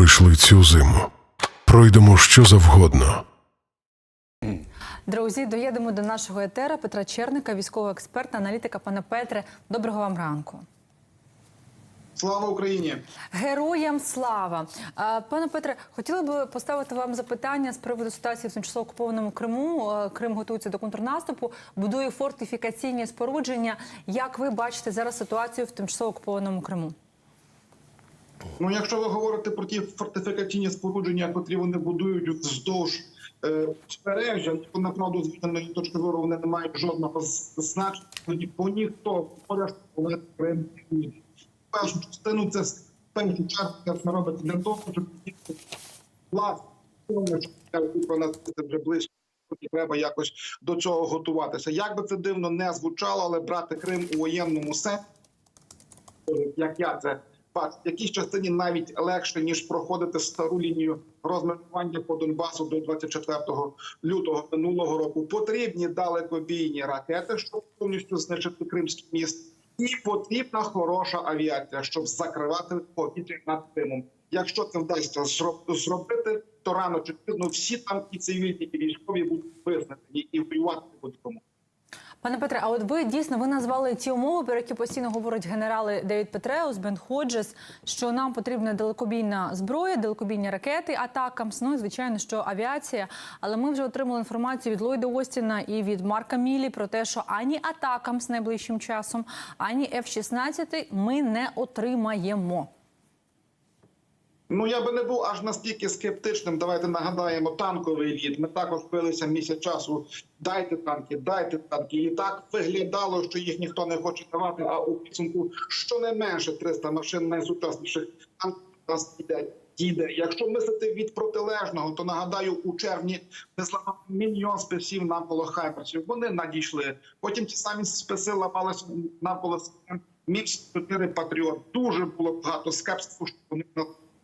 пройшли цю зиму. Пройдемо що завгодно. Друзі, доїдемо до нашого етера Петра Черника, військового експерта, аналітика. Пане Петре, доброго вам ранку. Слава Україні! Героям слава! Пане Петре, хотіла би поставити вам запитання з приводу ситуації в тимчасово окупованому Криму. Крим готується до контрнаступу, будує фортифікаційні спорудження. Як ви бачите зараз ситуацію в тимчасово окупованому Криму? Ну, якщо ви говорите про ті фортифікаційні спорудження, котрі вони будують вздовж е, узбережжя, то направду з воєнної точки зору вони не мають жодного значення, бо ніхто Крим. Першу частину це першу чергу робиться для того, щоб власне, про нас вже ближче. Треба якось до цього готуватися. Як би це дивно не звучало, але брати Крим у воєнному сенсі, як я це в якійсь частині навіть легше ніж проходити стару лінію розмежування по Донбасу до 24 лютого минулого року. Потрібні далекобійні ракети, щоб повністю знищити кримський міст, і потрібна хороша авіація, щоб закривати повітря над Кримом. Якщо це вдасться зробити, то рано чи пізно всі там і цивільні, і військові будуть визнані і воювати будуть кому. Пане Петре, а от ви дійсно ви назвали ті умови, про які постійно говорять генерали Девід Петреус, Бен Ходжес, що нам потрібна далекобійна зброя, далекобійні ракети, атакамс, ну і звичайно, що авіація. Але ми вже отримали інформацію від Ллойда Остіна і від Марка Мілі про те, що ані атакамс найближчим часом, ані F-16 ми не отримаємо. Ну я би не був аж настільки скептичним. Давайте нагадаємо танковий лід. Ми також билися місяць часу. Дайте танки, дайте танки. І так виглядало, що їх ніхто не хоче давати. А у підсумку щонайменше 300 машин найсучасніших танків нас дійде. Дійде. Якщо мислити від протилежного, то нагадаю, у червні ми зламали мільйон спеців навколо хайперсів. Вони надійшли. Потім ті самі спеси ламалися навколо між 4 патріот. Дуже було багато скепсису, що вони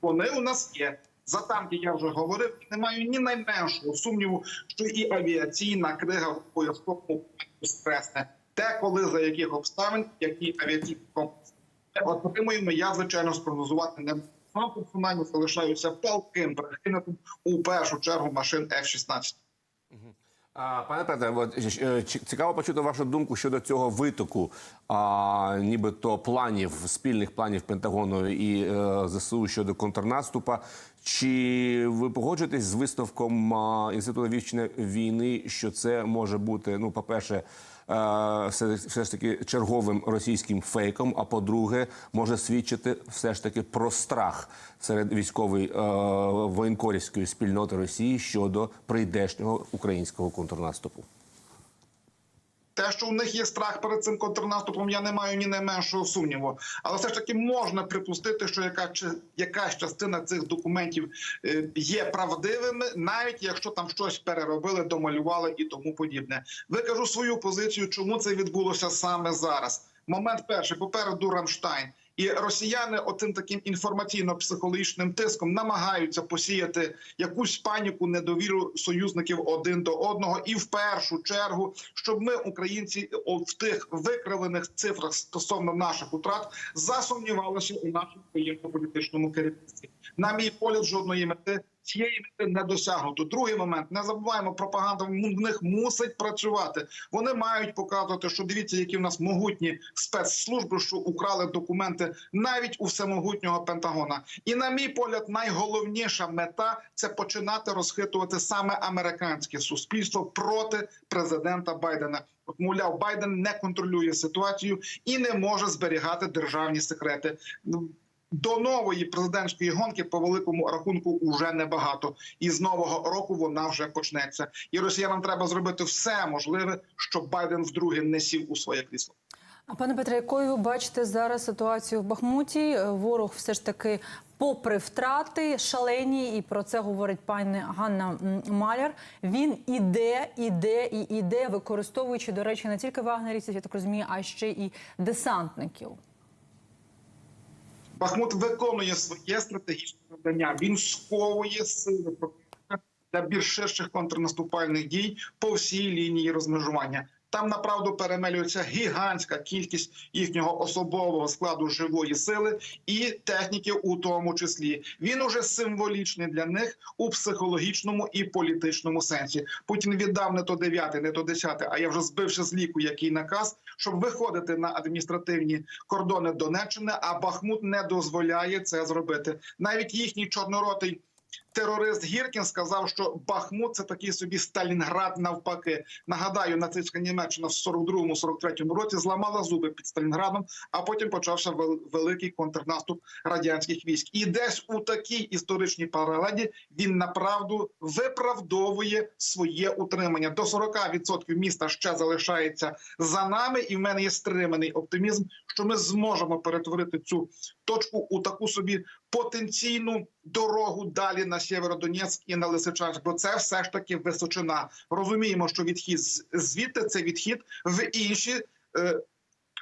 вони у нас є. За танки я вже говорив. Не маю ні найменшого сумніву, що і авіаційна крига в обов'язковому стресне. Те, коли за яких обставин, які авіаційні комплекси. Отримуємо, я звичайно спрогнозувати не можу. Сам персонально залишаюся палким прихильником у першу чергу машин F-16. Пане Петре, е, чи- цікаво почути вашу думку щодо цього витоку, а, нібито планів, спільних планів Пентагону і е, ЗСУ щодо контрнаступа. Чи ви погоджуєтесь з висновком Інституту вивчення війни, що це може бути, ну, по-перше, е, все, все ж таки черговим російським фейком, а по-друге, може свідчити все ж таки про страх серед військової е, воєнкорівської спільноти Росії щодо прийдешнього українського контрнаступу? Те, що у них є страх перед цим контрнаступом, я не маю ні найменшого сумніву. Але все ж таки можна припустити, що яка якась частина цих документів е, є правдивими, навіть якщо там щось переробили, домалювали і тому подібне. Викажу свою позицію, чому це відбулося саме зараз. Момент перший попереду Рамштайн. І росіяни оцим таким інформаційно-психологічним тиском намагаються посіяти якусь паніку, недовіру союзників один до одного, і в першу чергу, щоб ми, українці, в тих викривлених цифрах стосовно наших утрат засумнівалися у нашому воєнно-політичному керівництві. На мій погляд, жодної мети цієї мети не досягнуто. Другий момент не забуваємо, пропаганда в них мусить працювати. Вони мають показувати, що дивіться, які в нас могутні спецслужби, що украли документи навіть у всемогутнього Пентагона. І на мій погляд, найголовніша мета це починати розхитувати саме американське суспільство проти президента Байдена. От, мовляв, Байден не контролює ситуацію і не може зберігати державні секрети. До нової президентської гонки по великому рахунку уже небагато, і з нового року вона вже почнеться. І росіянам треба зробити все можливе, щоб Байден вдруге не сів у своє крісло. А пане Петре, якою ви бачите зараз ситуацію в Бахмуті? Ворог все ж таки, попри втрати шалені, і про це говорить пані Ганна Маляр. Він іде, іде і іде, використовуючи, до речі, не тільки вагнерівців, я так розумію, а ще і десантників. Бахмут виконує своє стратегічне завдання. Він сковує сили для більш ширших контрнаступальних дій по всій лінії розмежування. Там направду перемелюється гігантська кількість їхнього особового складу живої сили і техніки, у тому числі. Він уже символічний для них у психологічному і політичному сенсі. Путін віддав не то 9, не то 10, а я вже збивши з ліку який наказ, щоб виходити на адміністративні кордони Донеччини. А Бахмут не дозволяє це зробити. Навіть їхній чорноротий. Терорист Гіркін сказав, що Бахмут це такий собі Сталінград навпаки. Нагадаю, нацистська Німеччина в 42-43 році зламала зуби під Сталінградом, а потім почався великий контрнаступ радянських військ. І десь у такій історичній паралелі він направду виправдовує своє утримання. До 40% міста ще залишається за нами, і в мене є стриманий оптимізм, що ми зможемо перетворити цю точку у таку собі потенційну дорогу далі на Сєвєродонецьк і на Лисичанськ, бо це все ж таки височина. Розуміємо, що відхід звідти це відхід в інші. Е,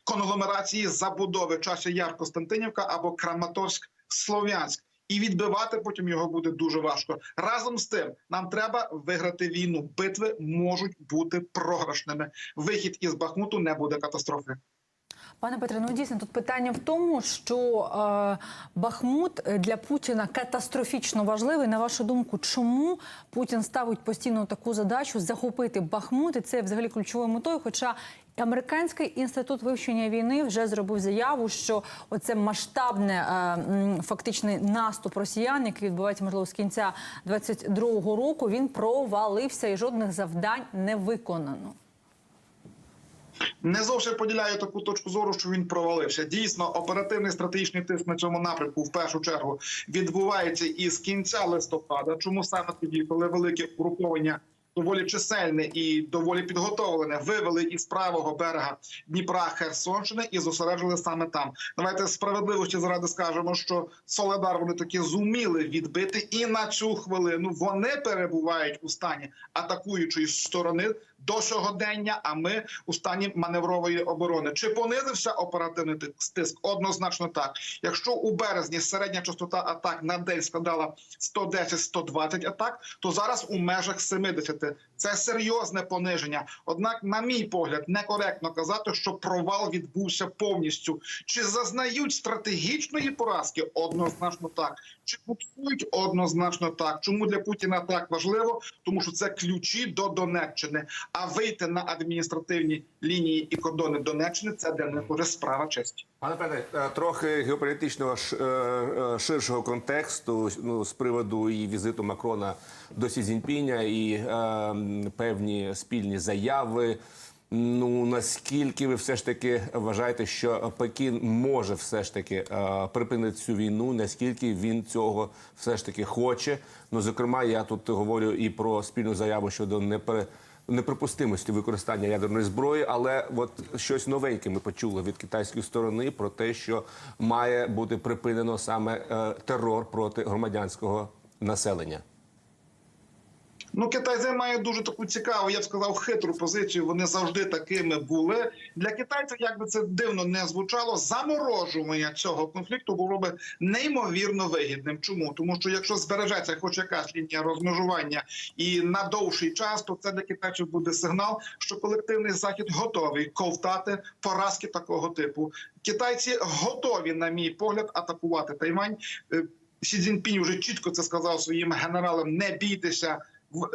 Конгломерації забудови часи Яр Костянтинівка або Краматорськ Слов'янськ, і відбивати потім його буде дуже важко. Разом з тим, нам треба виграти війну. Битви можуть бути програшними. Вихід із Бахмуту не буде катастрофи. Пане Петре, ну дійсно тут питання в тому, що е, Бахмут для Путіна катастрофічно важливий. На вашу думку, чому Путін ставить постійно таку задачу захопити Бахмут? І це взагалі ключовою метою. Хоча Американський інститут вивчення війни вже зробив заяву, що оце масштабне е, фактичний наступ росіян, який відбувається можливо з кінця 22-го року, він провалився і жодних завдань не виконано. Не зовсім поділяю таку точку зору, що він провалився. Дійсно, оперативний стратегічний тиск на цьому напрямку в першу чергу відбувається із кінця листопада. Чому саме тоді, коли велике угруповання доволі чисельне і доволі підготовлене, вивели із правого берега Дніпра Херсонщини і зосереджили саме там. Давайте справедливості заради скажемо, що Соледар вони таки зуміли відбити, і на цю хвилину вони перебувають у стані атакуючої сторони до сьогодення. А ми у стані маневрової оборони. Чи понизився оперативний тиск? Тиск? Однозначно так. Якщо у березні середня частота атак на день складала 110-120 атак, то зараз у межах 70. Це серйозне пониження. Однак, на мій погляд, некоректно казати, що провал відбувся повністю. Чи зазнають стратегічної поразки? Однозначно так. Чи буксують? Однозначно так. Чому для Путіна так важливо? Тому що це ключі до Донеччини. А вийти на адміністративні лінії і кордони Донеччини це для них уже справа честі. Пане Петре, е, трохи геополітичного е, е, ширшого контексту ну, з приводу і візиту Макрона до Сі Цзіньпіня і е, певні спільні заяви. Ну наскільки ви все ж таки вважаєте, що Пекін може все ж таки е, припинити цю війну? Наскільки він цього все ж таки хоче? Ну зокрема, я тут говорю і про спільну заяву щодо непере неприпустимості використання ядерної зброї, але от щось новеньке ми почули від китайської сторони про те, що має бути припинено саме е, терор проти громадянського населення. Ну, Китай займає дуже таку цікаву, я б сказав, хитру позицію. Вони завжди такими були. Для китайців, як би це дивно не звучало, заморожування цього конфлікту було би неймовірно вигідним. Чому? Тому що якщо збережеться хоч якась лінія розмежування і на довший час, то це для китайців буде сигнал, що колективний захід готовий ковтати поразки такого типу. Китайці готові, на мій погляд, атакувати Тайвань. Е, Сі Цзіньпінь вже чітко це сказав своїм генералам: не бійтеся.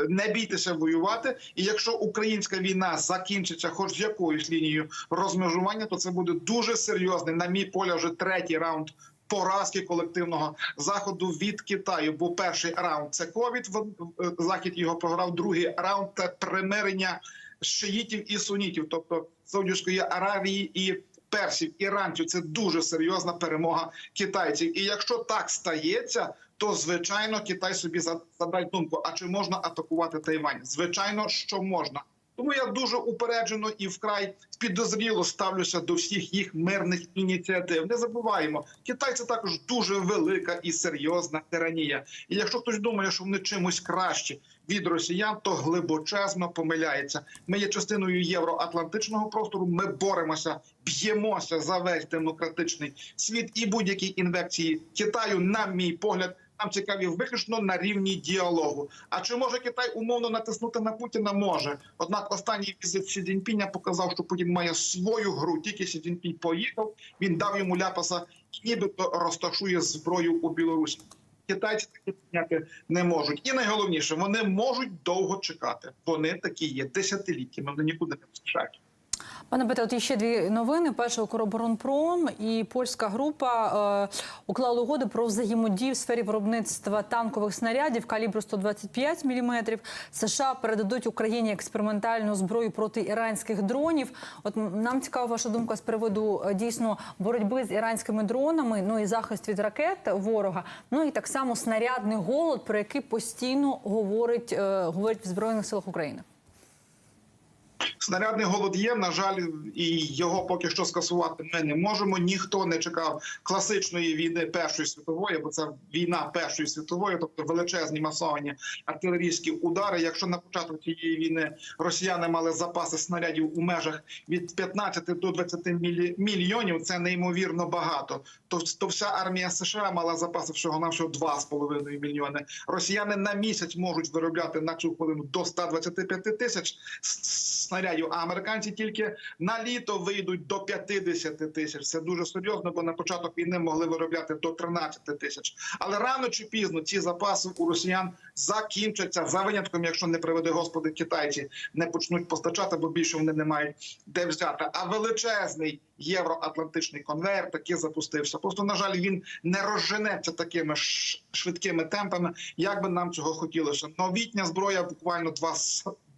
Не бійтеся воювати, і якщо українська війна закінчиться, хоч якоюсь лінією розмежування, то це буде дуже серйозний, на мій поля, вже третій раунд поразки колективного заходу від Китаю. Бо перший раунд це ковід. захід його програв. Другий раунд це примирення шиїтів і сунітів, тобто Саудівської Аравії і персів, іранців. Це дуже серйозна перемога китайців. І якщо так стається, то звичайно Китай собі за- задасть думку: а чи можна атакувати Тайвань? Звичайно, що можна. Тому я дуже упереджено і вкрай підозріло ставлюся до всіх їх мирних ініціатив. Не забуваємо, Китай це також дуже велика і серйозна тиранія. І якщо хтось думає, що вони чимось кращі від росіян, то глибочезно помиляється. Ми є частиною євроатлантичного простору. Ми боремося, б'ємося за весь демократичний світ і будь-які інвекції Китаю, на мій погляд, нам цікаві виключно на рівні діалогу. А чи може Китай умовно натиснути на Путіна? Може. Однак останній візит Сі Цзіньпіня показав, що Путін має свою гру. Тільки Сі Цзіньпінь поїхав, він дав йому ляпаса і нібито розташує зброю у Білорусі. Китайці такі підняти не можуть. І найголовніше, вони можуть довго чекати. Вони такі є десятиліттями, вони нікуди не поспішають. Пане Петре, от ще дві новини. Перша «Укроборонпром» і польська група е, уклали угоду про взаємодію в сфері виробництва танкових снарядів калібру 125 мм. США передадуть Україні експериментальну зброю проти іранських дронів. От нам цікава ваша думка з приводу е, дійсно боротьби з іранськими дронами, ну і захист від ракет ворога. Ну і так само снарядний голод, про який постійно говорить, е, говорить в збройних силах України. Снарядний голод є. На жаль, і його поки що скасувати ми не можемо. Ніхто не чекав класичної війни Першої світової, бо це війна Першої світової, тобто величезні масовані артилерійські удари. Якщо на початок цієї війни росіяни мали запаси снарядів у межах від 15 до 20 мілі- мільйонів, це неймовірно багато. То, то вся армія США мала запаси всього навсього 2,5 мільйони. Росіяни на місяць можуть виробляти на цю хвилину до 125 тисяч с- снарядів, а американці тільки на літо вийдуть до 50 тисяч. Це дуже серйозно, бо на початок війни могли виробляти до 13 тисяч. Але рано чи пізно ці запаси у росіян закінчаться за винятком, якщо не приведе господи, китайці не почнуть постачати, бо більше вони не мають де взяти. А величезний євроатлантичний конвейер таки запустився. Просто на жаль, він не розженеться такими швидкими темпами, як би нам цього хотілося. Новітня зброя, буквально два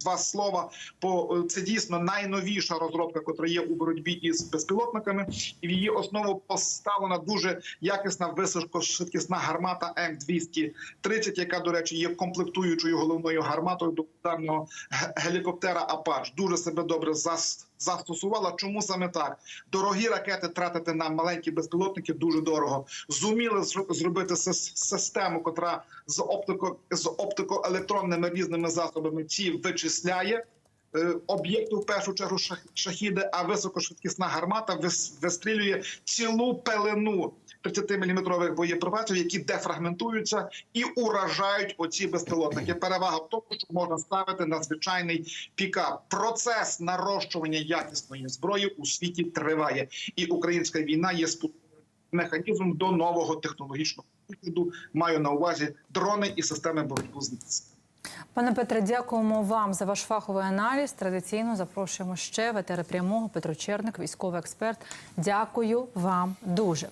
два слова. По е, це дійсно найновіша розробка, котра є у боротьбі із безпілотниками, і в її основу поставлена дуже якісна високошвидкісна гармата М 230 яка, до речі, є комплектуючою головною гарматою до ударного гелікоптера Апач. Дуже себе добре зас. Застосувала, чому саме так дорогі ракети тратити на маленькі безпілотники дуже дорого. Зуміли зр- зробити систему, котра з оптико з оптикоелектронними різними засобами ці вичисляє. Е, Об'єкти в першу чергу шах- шахіди, а високошвидкісна гармата вис- вистрілює цілу пелену 30-мм боєприпасів, які дефрагментуються і уражають оці безпілотники. Перевага в тому, що можна ставити на звичайний пікап. Процес нарощування якісної зброї у світі триває, і українська війна є механізмом до нового технологічного виходу. Маю на увазі дрони і системи боротьби з ними. Пане Петре, дякуємо вам за ваш фаховий аналіз. Традиційно запрошуємо ще ветера прямого Петро Черник, військовий експерт. Дякую вам дуже.